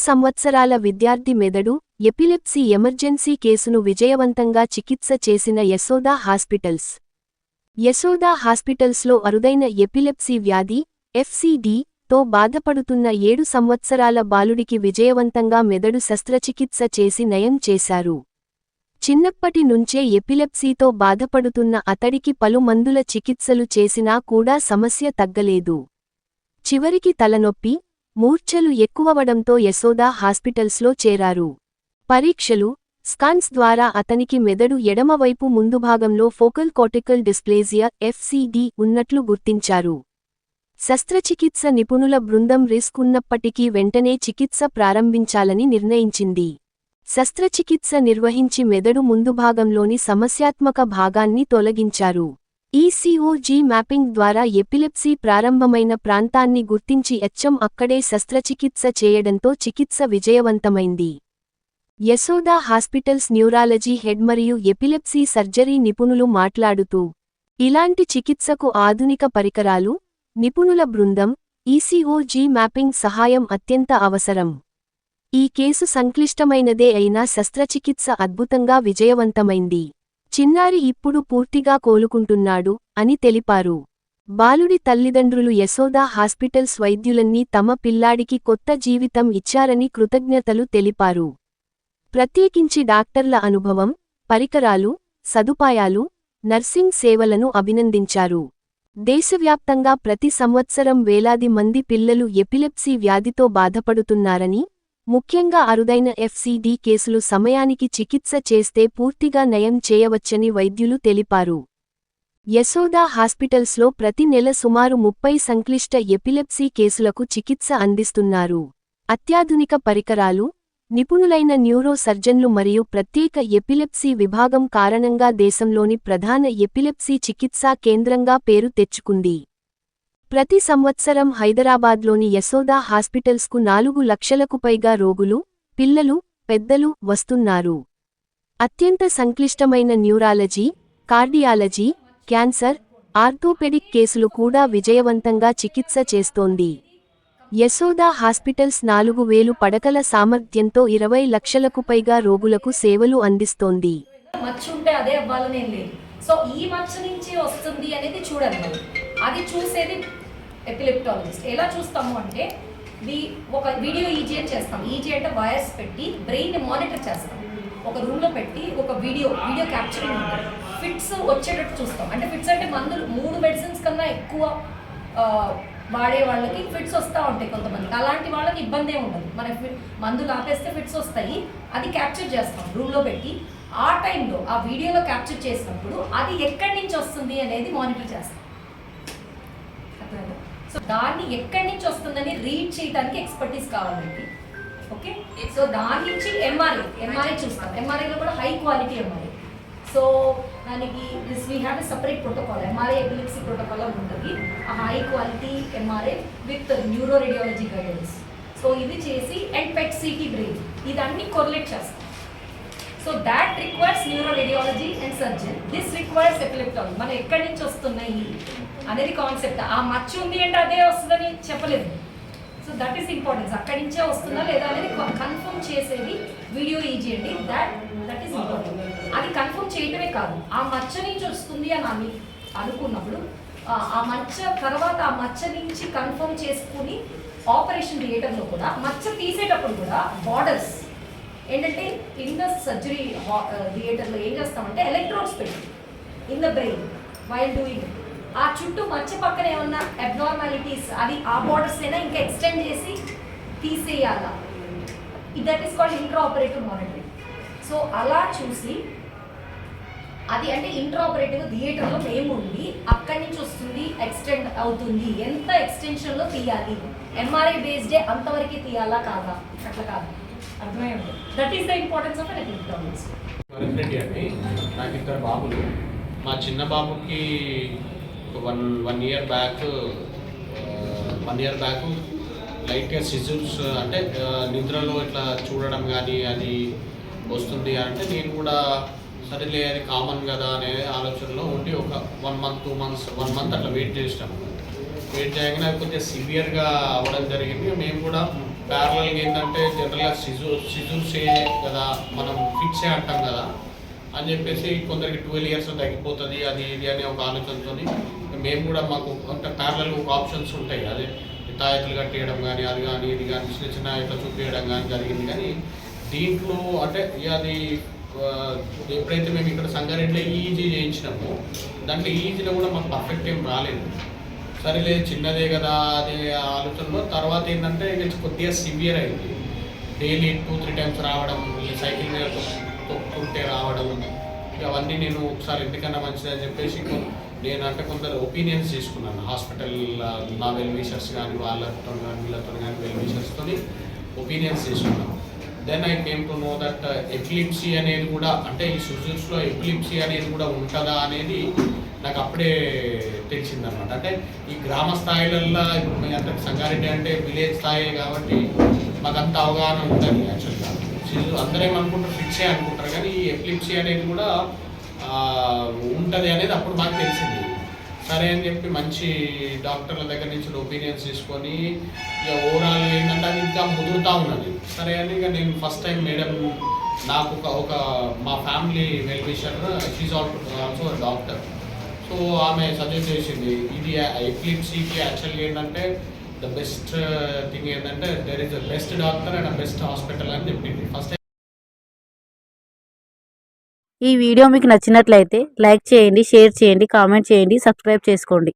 సంవత్సరాల విద్యార్థి మెదడు ఎపిలెప్సీ ఎమర్జెన్సీ కేసును విజయవంతంగా చికిత్స చేసిన యశోదా హాస్పిటల్స్. యశోదా హాస్పిటల్స్లో అరుదైన ఎపిలెప్సీ వ్యాధి ఎఫ్సిడి తో బాధపడుతున్న ఏడు సంవత్సరాల బాలుడికి విజయవంతంగా మెదడు శస్త్రచికిత్స చేసి నయం చేశారు. చిన్నప్పటి నుంచే ఎపిలెప్సీతో బాధపడుతున్న అతడికి పలు మందుల చికిత్సలు చేసినా కూడా సమస్య తగ్గలేదు. చివరికి తలనొప్పి మూర్ఛలు ఎక్కువవడంతో యశోదా హాస్పిటల్స్లో చేరారు. పరీక్షలు స్కాన్స్ ద్వారా అతనికి మెదడు ఎడమవైపు ముందుభాగంలో ఫోకల్ కోటికల్ డిస్ప్లేజియా ఎఫ్సిడి ఉన్నట్లు గుర్తించారు. శస్త్రచికిత్స నిపుణుల బృందం రిస్క్ ఉన్నప్పటికీ వెంటనే చికిత్స ప్రారంభించాలని నిర్ణయించింది. శస్త్రచికిత్స నిర్వహించి మెదడు ముందుభాగంలోని సమస్యాత్మక భాగాన్ని తొలగించారు. ఈసీఓజీ మ్యాపింగ్ ద్వారా ఎపిలెప్సీ ప్రారంభమైన ప్రాంతాన్ని గుర్తించి ఎచ్చం అక్కడే శస్త్రచికిత్స చేయడంతో చికిత్స విజయవంతమైంది. యశోదా హాస్పిటల్స్ న్యూరాలజీ హెడ్ మరియు ఎపిలెప్సీ సర్జరీ నిపుణులు మాట్లాడుతూ ఇలాంటి చికిత్సకు ఆధునిక పరికరాలు నిపుణుల బృందం ఈసీఓజీ మ్యాపింగ్ సహాయం అత్యంత అవసరం. ఈ కేసు సంక్లిష్టమైనదే అయినా శస్త్రచికిత్స అద్భుతంగా విజయవంతమైంది. చిన్నారి ఇప్పుడు పూర్తిగా కోలుకుంటున్నాడు అని తెలిపారు. బాలుడి తల్లిదండ్రులు యశోదా హాస్పిటల్స్ వైద్యులన్నీ తమ పిల్లాడికి కొత్త జీవితం ఇచ్చారని కృతజ్ఞతలు తెలిపారు. ప్రత్యేకించి డాక్టర్ల అనుభవం పరికరాలు సదుపాయాలు నర్సింగ్ సేవలను అభినందించారు. దేశవ్యాప్తంగా ప్రతి సంవత్సరం వేలాది మంది పిల్లలు ఎపిలెప్సీ వ్యాధితో బాధపడుతున్నారని ముఖ్యంగా అరుదైన ఎఫ్సిడి కేసులు సమయానికి చికిత్స చేస్తే పూర్తిగా నయం చేయవచ్చని వైద్యులు తెలిపారు. యశోదా హాస్పిటల్స్లో ప్రతి నెల సుమారు ముప్పై సంక్లిష్ట ఎపిలెప్సీ కేసులకు చికిత్స అందిస్తున్నారు. అత్యాధునిక పరికరాలు నిపుణులైన న్యూరో సర్జన్లు మరియు ప్రత్యేక ఎపిలెప్సీ విభాగం కారణంగా దేశంలోని ప్రధాన ఎపిలెప్సీ చికిత్సా కేంద్రంగా పేరు తెచ్చుకుంది. ప్రతి సంవత్సరం హైదరాబాద్లోని యశోదా హాస్పిటల్స్కు నాలుగు లక్షలకు పైగా రోగులు పిల్లలు పెద్దలు వస్తున్నారు. అత్యంత సంక్లిష్టమైన న్యూరాలజీ కార్డియాలజీ క్యాన్సర్ ఆర్థోపెడిక్ కేసులు కూడా విజయవంతంగా చికిత్స చేస్తోంది. యశోదా హాస్పిటల్స్ నాలుగు వేలు పడకల సామర్థ్యంతో ఇరవై లక్షలకు పైగా రోగులకు సేవలు అందిస్తోంది. మచ్చ ఉంటే అదే అవ్వాలని లేదు. సో ఈ మచ్చ నుంచి వస్తుంది అనేది చూడండి. అది చూసేది ఎపిలెప్టాలజిస్ట్. ఎలా చూస్తాము అంటే వి ఒక వీడియో ఈజీ అని చేస్తాం. ఈజీ అంటే వైర్స్ పెట్టి బ్రెయిన్ మానిటర్ చేస్తాం. ఒక రూమ్లో పెట్టి ఒక వీడియో వీడియో క్యాప్చరింగ్ ఉంటుంది ఫిట్స్ వచ్చేటట్టు చూస్తాం. అంటే ఫిట్స్ అంటే మందులు మూడు మెడిసిన్స్ కన్నా ఎక్కువ వాడే వాళ్ళకి ఫిట్స్ వస్తూ ఉంటాయి కొంతమందికి. అలాంటి వాళ్ళకి ఇబ్బంది ఉండదు. మన మందులు ఆపేస్తే ఫిట్స్ వస్తాయి. అది క్యాప్చర్ చేస్తాం రూమ్లో పెట్టి. ఆ టైంలో ఆ వీడియోలో క్యాప్చర్ చేసినప్పుడు అది ఎక్కడి నుంచి వస్తుంది అనేది మానిటర్ చేస్తాం. సో దాన్ని ఎక్కడి నుంచి వస్తుందని రీడ్ చేయడానికి ఎక్స్పర్టీస్ కావాలండి. ఓకే సో దాని నుంచి ఎంఆర్ఐ ఎంఆర్ఐ చూస్తాం. ఎంఆర్ఐలో కూడా హై క్వాలిటీ ఎంఆర్ఐ సో దానికి this we have a separate protocol MRI epilepsy protocol అని ఉంటుంది. ఆ high quality MRI with neuro radiology guidance so ఇది చేసి అండ్ పెట్ సిటీ బ్రెయిన్ ఇదన్నీ కొర్లేట్ చేస్తాం. So that requires neuro radiology and surgeon this requires epileptology మనం ఎక్కడి నుంచి వస్తున్నాయి అనేది కాన్సెప్ట్ ఆ మచ్చ ఉంది అంటే అదే వస్తుందని చెప్పలేదు. సో దట్ ఈస్ ఇంపార్టెన్స్ అక్కడి నుంచే వస్తుందా లేదా అనేది కన్ఫర్మ్ చేసేది వీడియో ఈజీ అండి. దాట్ దట్ ఈస్ ఇంపార్టెంట్ అది కన్ఫర్మ్ చేయటమే కాదు. ఆ మచ్చ నుంచి వస్తుంది అని అని అనుకున్నప్పుడు ఆ ఆ మచ్చ తర్వాత ఆ మచ్చ నుంచి కన్ఫర్మ్ చేసుకుని ఆపరేషన్ థియేటర్లో కూడా మచ్చ తీసేటప్పుడు కూడా బార్డర్స్ ఏంటంటే ఇన్ ద సర్జరీ థియేటర్లో ఏం చేస్తామంటే ఎలక్ట్రోడ్స్ పెట్టి in the brain while doing ఆ చుట్టూ మచ్చ పక్కన ఏమన్నా అబ్నార్మాలిటీస్ అది ఆ బార్డర్స్ అయినా ఇంకా ఎక్స్టెండ్ చేసి తీసేయాలా. That is called intra operative monitoring so అలా చూసి అది అంటే ఇంట్రా ఆపరేటివ్ థియేటర్లో మేము ఉండి అక్కడి నుంచి వస్తుంది ఎక్స్టెండ్ అవుతుంది. ఎంత ఎక్స్టెన్షన్లో తీయాలి? ఎంఆర్ఐ బేస్డే అంతవరకే తీయాలా కాదా? అట్లా కాదు. That is the importance of electronics Reddy అండి. నాకు ఇద్దరు బాబులు. మా చిన్న బాబుకి one one year back one year back లైట్గా సిజుల్స్ అంటే నిద్రలో ఇట్లా చూడడం కానీ అది వస్తుంది అంటే నేను కూడా సరేలే అది కామన్ కదా అనే ఆలోచనలో ఉండి ఒక one month two months one month అట్లా వెయిట్ చేసినాము. వెయిట్ చేయగానే అది కొంచెం సివియర్గా అవ్వడం జరిగింది. మేము కూడా ప్యారలల్గా ఏంటంటే జనరల్గా సిజు సిజుసే కదా మనం ఫిక్సే అంటాం కదా అని చెప్పేసి కొందరికి ట్వెల్వ్ ఇయర్స్ తగ్గిపోతుంది అది ఇది అనే ఒక ఆలోచనతో మేము కూడా మాకు అంటే ప్యారలల్ ఒక ఆప్షన్స్ ఉంటాయి. అదే తాయెత్తులు కట్టేయడం కానీ అది కానీ ఇది కానీ చిన్న చిన్న ఇట్లా చూపించడం కానీ జరిగింది. కానీ దీంట్లో అంటే అది ఎప్పుడైతే మేము ఇక్కడ సంగారెడ్డిలో ఈజీ చేయించినామో దాంట్లో ఈజీలో కూడా మాకు పర్ఫెక్ట్ ఏం రాలేదు. సరేలే చిన్నదే కదా అనే ఆలోచనలో. తర్వాత ఏంటంటే ఇది కొద్దిగా సివియర్ అయింది. డైలీ టూ త్రీ టైమ్స్ రావడం ఈ సైకిల్ మీద తొక్కుంటే రావడం. అవన్నీ నేను ఒకసారి ఎందుకన్నా మంచిది అని చెప్పేసి నేను అంటే కొందరు ఒపీనియన్స్ తీసుకున్నాను. హాస్పిటల్ నా వెల్విషర్స్ కానీ వాళ్ళతో కానీ వీళ్ళతో కానీ వెల్విషర్స్తో ఒపీనియన్స్ తీసుకున్నాను. Then I came to know that epilepsy అనేది కూడా అంటే ఈ సుజూర్స్లో ఎపిలిప్సీ అనేది కూడా ఉంటుందా అనేది నాకు అప్పుడే తెలిసిందనమాట అంటే ఈ గ్రామ స్థాయిలల్లో ఇప్పుడు మీ అంటే సంగారెడ్డి అంటే విలేజ్ స్థాయి కాబట్టి మాకు అంత అవగాహన ఉంటుంది యాక్చువల్గా సిజు అందరూ ఏమనుకుంటారు ఫిక్సే అనుకుంటారు కానీ ఈ ఎపిలిప్సీ అనేది కూడా ఉంటుంది అనేది అప్పుడు మాకు తెలిసింది. సరే అని చెప్పి మంచి డాక్టర్ల దగ్గర నుంచి ఒపీనియన్స్ తీసుకొని ఇక ఓవరాల్ ఏంటంటే అది ఇంకా ముదురుతూ ఉన్నది. సరే అని ఇక నేను ఫస్ట్ టైం మేడం నాకు ఒక ఒక మా family wellwisher she's also doctor so ఆమె సజెస్ట్ చేసింది ఇది ఎపిలిప్సీకి యాక్చువల్గా ఏంటంటే ద బెస్ట్ థింగ్ ఏంటంటే there is the best doctor and best hospital అని చెప్పింది. ఫస్ట్ ఈ వీడియో మీకు నచ్చినట్లయితే లైక్ చేయండి షేర్ చేయండి కామెంట్ చేయండి సబ్స్క్రైబ్ చేసుకోండి.